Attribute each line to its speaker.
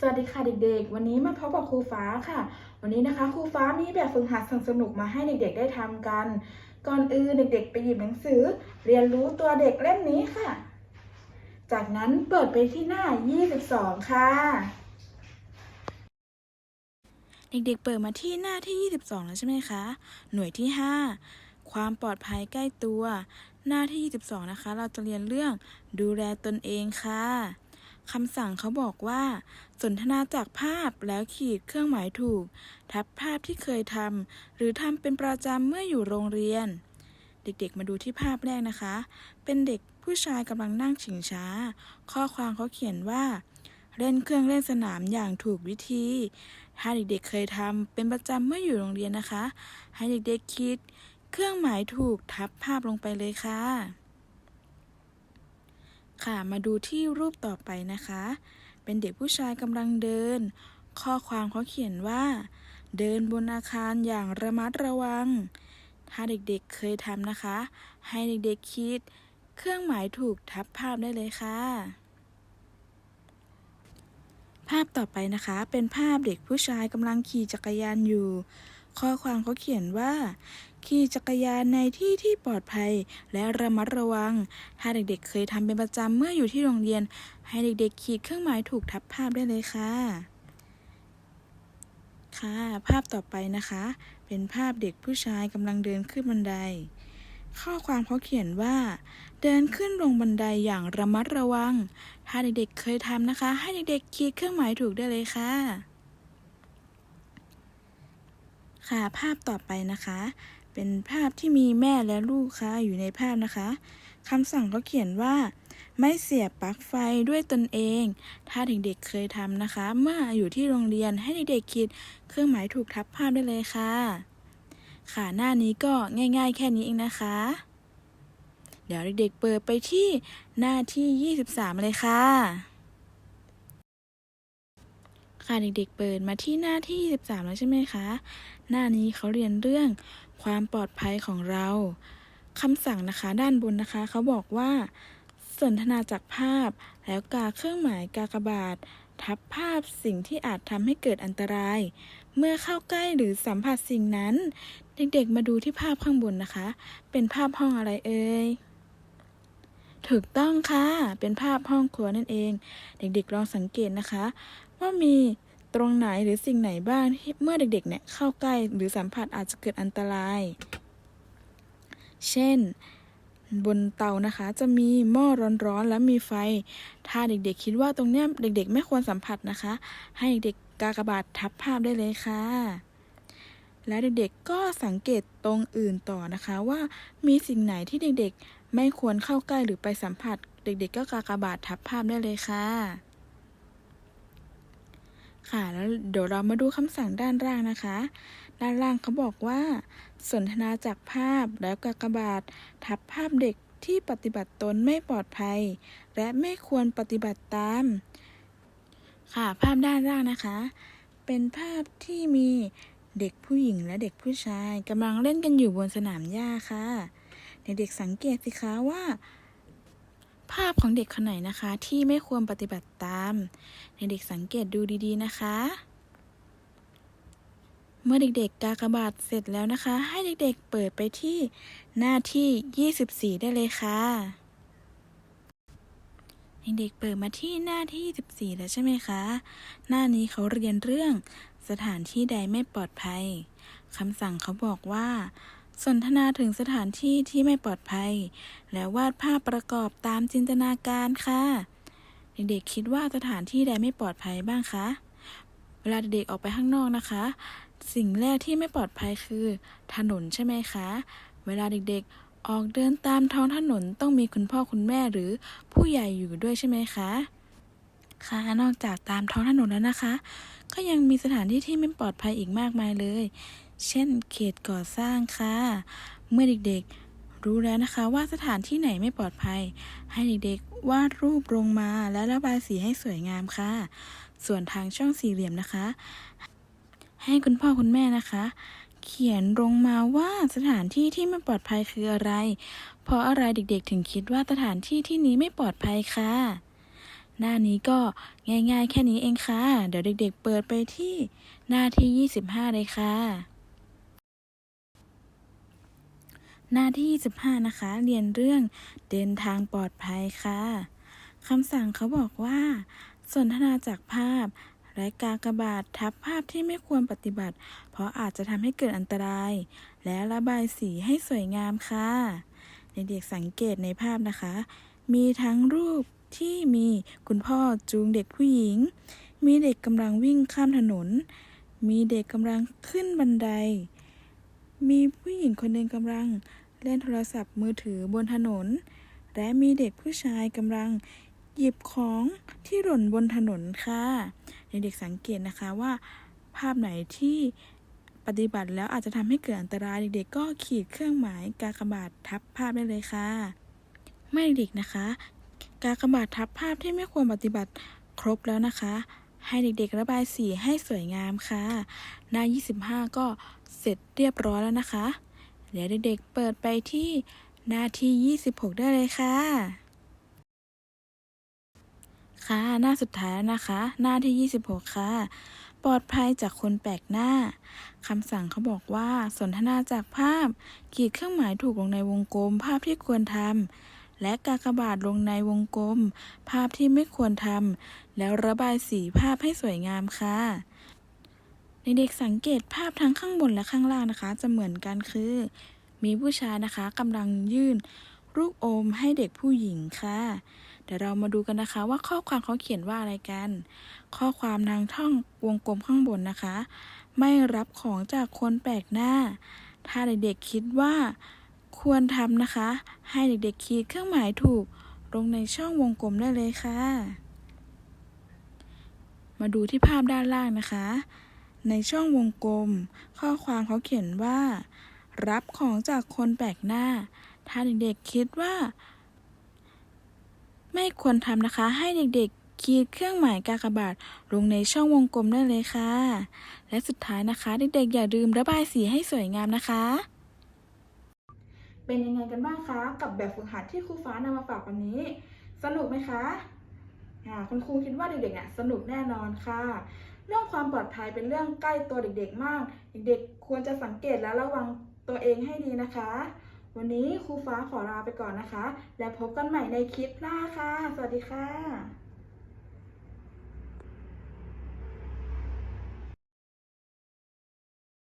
Speaker 1: สวัสดีค่ะเด็กๆ วันนี้มาพบกับครูฟ้าค่ะ วันนี้นะคะครูฟ้ามีแบบฝึกหัดสนุกมาให้เด็กๆได้ทำกัน ก่อนอื่นเด็กๆ ไปหยิบหนังสือ เรียนรู้ตัวเด็กเล่มนี้ค่ะ จากนั้นเปิดไปที่หน้า 22 ค่ะ
Speaker 2: เด็กๆ เปิดมาที่หน้าที่ 22 แล้วใช่ไหมคะ หน่วยที่ 5 ความปลอดภัยใกล้ตัว หน้าที่ 22 นะคะ เราจะเรียนเรื่องดูแลตนเองค่ะ คำสั่งเขาบอกว่า สนทนาจากภาพแล้วขีดเครื่องหมายถูก ทับภาพที่เคยทำหรือทำเป็นประจำเมื่ออยู่โรงเรียน เด็กๆ มาดูที่ภาพแรกนะคะ เป็นเด็กผู้ชายกำลังนั่งชิงช้า ข้อความเขาเขียนว่า เล่นเครื่องเล่นสนามอย่างถูกวิธี ถ้าเด็กๆ เคยทำเป็นประจำเมื่ออยู่โรงเรียนนะคะ ให้เด็กๆคิด เครื่องหมายถูกทับภาพลงไปเลยค่ะ ค่ะ มาดูที่รูปต่อไปนะคะ เป็นเด็กผู้ชายกำลังเดิน ข้อความเขาเขียนว่า เดินบนอาคารอย่างระมัดระวัง ถ้าเด็กๆเคยทำนะคะ ให้เด็กๆคิด เครื่องหมายถูกทับภาพได้เลยค่ะ ภาพต่อไปนะคะ เป็นภาพเด็กผู้ชายกำลังขี่จักรยานอยู่ ข้อความเขาเขียนว่าขี่จักรยานในที่ที่ปลอดภัย และระมัดระวัง ถ้าเด็กๆ เคยทำเป็นประจำเมื่ออยู่ที่โรงเรียน ให้เด็กๆ ขีดเครื่องหมายถูกทับภาพได้เลยค่ะ ค่ะ ภาพต่อไปนะคะ เป็นภาพเด็กผู้ชายกำลังเดินขึ้นบันได ข้อความเขาเขียนว่า เดินขึ้นลงบันไดอย่างระมัดระวัง ถ้าเด็กๆ เคยทำนะคะ ให้เด็กๆ ขีดเครื่องหมายถูกได้เลยค่ะ ค่ะ ภาพต่อไปนะคะ เป็นภาพที่มีแม่และลูกค่ะอยู่ในภาพนะคะคำสั่งเขาเขียนว่า ไม่เสียบปลั๊กไฟด้วยตนเอง ถ้าเด็กๆเคยทำนะคะ เมื่ออยู่ที่โรงเรียนให้เด็กๆคิด เครื่องหมายถูกทับภาพได้เลยค่ะ ค่ะหน้านี้ก็ง่ายๆ แค่นี้เองนะคะ เดี๋ยวเด็กๆเปิดไปที่หน้าที่ 23 เลยค่ะค่ะเด็กๆเปิดมาที่หน้าที่ 23 แล้วใช่ไหมคะ หน้านี้เขาเรียนเรื่อง ความปลอดภัยของเราคำสั่งนะคะด้านบนนะคะเขาบอกว่าสนทนาจากภาพ แล้วกาเครื่องหมายกากบาท ทับภาพสิ่งที่อาจทำให้เกิดอันตราย เมื่อเข้าใกล้หรือสัมผัสสิ่งนั้น เด็กๆมาดูที่ภาพข้างบนนะคะ เป็นภาพห้องอะไรเอ่ยถูกต้องค่ะ เป็นภาพห้องครัวนั่นเอง เด็กๆลองสังเกตนะคะ ว่ามี ตรงไหนหรือสิ่งไหนบ้างที่เมื่อเด็กๆเนี่ยเข้าใกล้หรือสัมผัสอาจจะเกิดอันตราย เช่น บนเตานะคะ จะมีหม้อร้อนๆแล้วมีไฟ ถ้าเด็กๆคิดว่าตรงเนี้ยเด็ก ๆ ไม่ควรสัมผัสนะคะ ให้เด็กกากบาททับภาพได้เลยค่ะแล้วเด็กๆก็สังเกตตรงอื่นต่อนะคะว่ามีสิ่งไหนที่เด็กๆ ไม่ควรเข้าใกล้หรือไปสัมผัส เด็กๆ ก็กากบาททับภาพได้เลยค่ะ ค่ะ แล้วเดี๋ยวเรามาดูคำสั่งด้านล่างนะคะ ด้านล่างเขาบอกว่า สนทนาจากภาพแล้วกากบาท ทับภาพเด็กที่ปฏิบัติตนไม่ปลอดภัย และไม่ควรปฏิบัติตาม ค่ะ ภาพด้านล่างนะคะ เป็นภาพที่มีเด็กผู้หญิงและเด็กผู้ชายกำลังเล่นกันอยู่บนสนามหญ้าค่ะ เด็กๆสังเกตสิคะว่า ภาพของเด็กคนไหนนะคะที่ไม่ควรปฏิบัติตามเด็กๆสังเกตดูดีๆนะคะ เมื่อเด็กๆกากบาทเสร็จแล้วนะคะ ให้เด็กๆเปิดไปที่หน้าที่ 24 ได้เลยค่ะเด็กๆเปิดมาที่หน้าที่ 24 แล้วใช่ไหมคะ หน้านี้เขาเรียนเรื่องสถานที่ใดไม่ปลอดภัยคำสั่งเขาบอกว่า สนทนาถึงสถานที่ที่ไม่ปลอดภัย แล้ววาดภาพประกอบตามจินตนาการค่ะ เด็กๆคิดว่าสถานที่ใดไม่ปลอดภัยบ้างคะ เวลาเด็กๆออกไปข้างนอกนะคะ สิ่งแรกที่ไม่ปลอดภัยคือ ถนนใช่ไหมคะ เวลาเด็กๆออกเดินตามท้องถนนต้องมีคุณพ่อคุณแม่หรือผู้ใหญ่อยู่ด้วยใช่ไหมคะค่ะนอกจากตามท้องถนนแล้วนะคะ ก็ยังมีสถานที่ที่ไม่ปลอดภัยอีกมากมายเลย เช่น เขตก่อสร้างค่ะ เมื่อเด็กๆ รู้แล้วนะคะว่าสถานที่ไหนไม่ปลอดภัย ให้เด็กๆ วาดรูปลงมาและระบายสีให้สวยงามค่ะ ส่วนทางช่องสี่เหลี่ยมนะคะ ให้คุณพ่อคุณแม่นะคะ เขียนลงมาว่าสถานที่ที่ไม่ปลอดภัยคืออะไร เพราะอะไรเด็กๆ ถึงคิดว่าสถานที่ที่นี้ไม่ปลอดภัยค่ะ หน้านี้ก็ง่ายๆ แค่นี้เองค่ะ เดี๋ยวเด็กๆ เปิดไปที่หน้าที่ 25 เลยค่ะ หน้าที่ 25 นะคะ เรียนเรื่องเดินทางปลอดภัยค่ะคำสั่งเขาบอกว่า สนทนาจากภาพและกากบาททับภาพที่ไม่ควรปฏิบัติ เพราะอาจจะทำให้เกิดอันตราย และระบายสีให้สวยงามค่ะเด็กๆสังเกตในภาพนะคะ มีทั้งรูปที่มีคุณพ่อจูงเด็กผู้หญิง มีเด็กกำลังวิ่งข้ามถนน มีเด็กกำลังขึ้นบันได มีผู้หญิงคนหนึ่งกำลังเล่นโทรศัพท์มือถือบนถนน และมีเด็กผู้ชายกำลังหยิบของที่หล่นบนถนนค่ะเด็กๆสังเกตนะคะว่า ภาพไหนที่ปฏิบัติแล้วอาจจะทำให้เกิดอันตรายเด็กๆก็ขีดเครื่องหมายกากบาททับภาพได้เลยค่ะ ไม่เด็กนะคะ กากบาททับภาพที่ไม่ควรปฏิบัติครบแล้วนะคะ ให้เด็กๆระบายสีให้สวยงามค่ะ หน้า 25 ก็เสร็จเรียบร้อยแล้วนะคะ เดี๋ยวเด็กๆเปิดไปที่หน้าที่ 26 ได้เลยค่ะ ค่ะ หน้าสุดท้ายแล้วนะคะ หน้าที่ 26 ค่ะ ปลอดภัยจากคนแปลกหน้าคำสั่งเขาบอกว่าสนทนาจากภาพ ขีดเครื่องหมายถูกลงในวงกลมภาพที่ควรทำ และกากบาทลงในวงกลม ภาพที่ไม่ควรทำแล้วระบายสีภาพให้สวยงามค่ะ ในเด็กสังเกตภาพทั้งข้างบนและข้างล่างนะคะ จะเหมือนกันคือ มีผู้ชายนะคะกำลังยื่นลูกอมให้เด็กผู้หญิงค่ะเดี๋ยวเรามาดูกันนะคะว่าข้อความเขาเขียนว่าอะไรกัน ข้อความทางท่องวงกลมข้างบนนะคะ ไม่รับของจากคนแปลกหน้า ถ้าเด็กๆคิดว่า ควรทำนะคะ ให้เด็กๆขีดเครื่องหมายถูกลงในช่องวงกลมได้เลยค่ะ มาดูที่ภาพด้านล่างนะคะ ในช่องวงกลม ข้อความเขาเขียนว่า รับของจากคนแปลกหน้า ถ้าเด็กๆคิดว่า ไม่ควรทำนะคะ ให้เด็กๆขีดเครื่องหมายกากบาทลงในช่องวงกลมได้เลยค่ะ และสุดท้ายนะคะ เด็กๆอย่าลืมระบายสีให้สวยงามนะคะ
Speaker 1: เป็นยังไงกันบ้างคะ กับแบบฝึกหัดที่ครูฟ้านำมาฝากวันนี้ สนุกไหมคะอ่าคุณครูคิดว่าเด็กๆเนี่ยสนุกแน่นอนค่ะ เรื่องความปลอดภัยเป็นเรื่องใกล้ตัวเด็กๆมาก เด็กๆควรจะสังเกตและระวังตัวเองให้ดีนะคะ วันนี้ครูฟ้าขอลาไปก่อนนะคะ แล้วพบกันใหม่ในคลิปหน้าค่ะ สวัสดีค่ะ